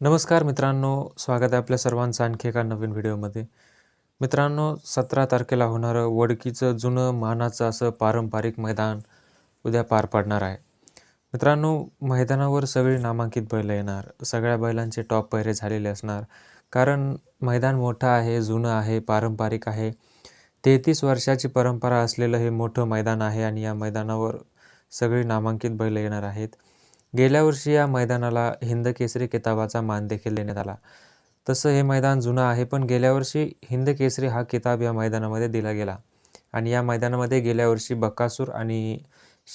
नमस्कार मित्रांनो स्वागत आहे आपल्या सर्वांचं आणखी एका नवीन व्हिडिओमध्ये. मित्रांनो सतरा तारखेला होणारं वडकीचं जुनं मानाचं असं पारंपरिक मैदान उद्या पार पडणार आहे. मित्रांनो मैदानावर सगळी नामांकित बैलं येणार. सगळ्या बैलांचे टॉप पैरे झालेले असणार. कारण मैदान मोठं आहे जुनं आहे पारंपरिक आहे. तेहतीस वर्षाची परंपरा असलेलं हे मोठं मैदान आहे आणि या मैदानावर सगळी नामांकित बैलं येणार आहेत. गेल्या वर्षी या मैदानाला हिंद केसरी किताबाचा मान देखील देण्यात आला. तसं हे मैदान जुनं आहे पण गेल्या वर्षी हिंद केसरी हा किताब या मैदानामध्ये दिला गेला. आणि या मैदानामध्ये गेल्या वर्षी बक्कासूर आणि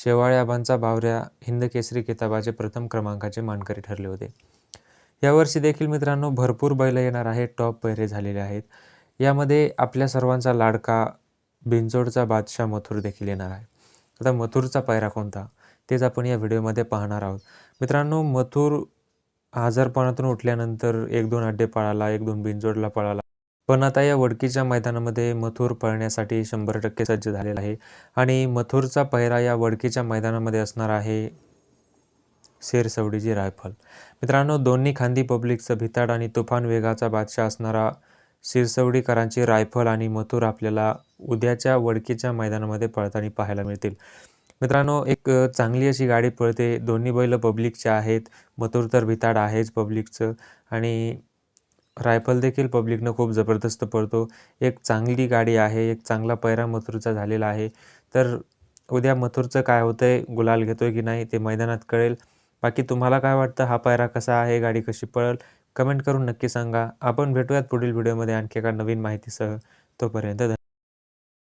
शेवाळ्याबांचा बावऱ्या हिंद केसरी किताबाचे प्रथम क्रमांकाचे मानकरी ठरले होते. यावर्षी देखील मित्रांनो भरपूर बैल येणार आहेत टॉप पैरे झालेले आहेत. यामध्ये आपल्या सर्वांचा लाडका बिंजोडचा बादशाह मथुर देखील येणार आहे. आता मथुरचा पायरा कोणता? तेच आपण या व्हिडिओमध्ये पाहणार आहोत. मित्रांनो मथुर आजारपणातून उठल्यानंतर एक दोन अड्डे पळाला एक दोन बिनजोडला पळाला. पण आता या वडकीच्या मैदानामध्ये मथुर पळण्यासाठी शंभर टक्के सज्ज झालेला आहे. आणि मथुरचा पहिरा या वडकीच्या मैदानामध्ये असणार आहे शेरसवडीची रायफल. मित्रांनो दोन्ही खांदी पब्लिकचं भिताड आणि तुफान वेगाचा बादशाह असणारा शिरसवडीकरांची रायफल आणि मथुर आपल्याला उद्याच्या वडकीच्या मैदानामध्ये पळताना पाहायला मिळतील. मित्रांनो एक चांगली अशी गाडी पळते. दोन्ही बैल पब्लिकचे आहेत. मथुर तर भिताड आहेच पब्लिकचं. आणि रायफल देखील पब्लिकनं खूप जबरदस्त पळतो. एक चांगली गाडी आहे. एक चांगला पैरा मथुरचा झालेला आहे. तर उद्या मथुरचं काय होतं आहे गुलाल घेतोय की नाही ते मैदानात कळेल. बाकी तुम्हाला काय वाटतं? हा पायरा कसा आहे? गाडी कशी पळेल? कमेंट करून नक्की सांगा. आपण भेटूयात पुढील व्हिडिओमध्ये आणखी एका नवीन माहितीसह. तोपर्यंत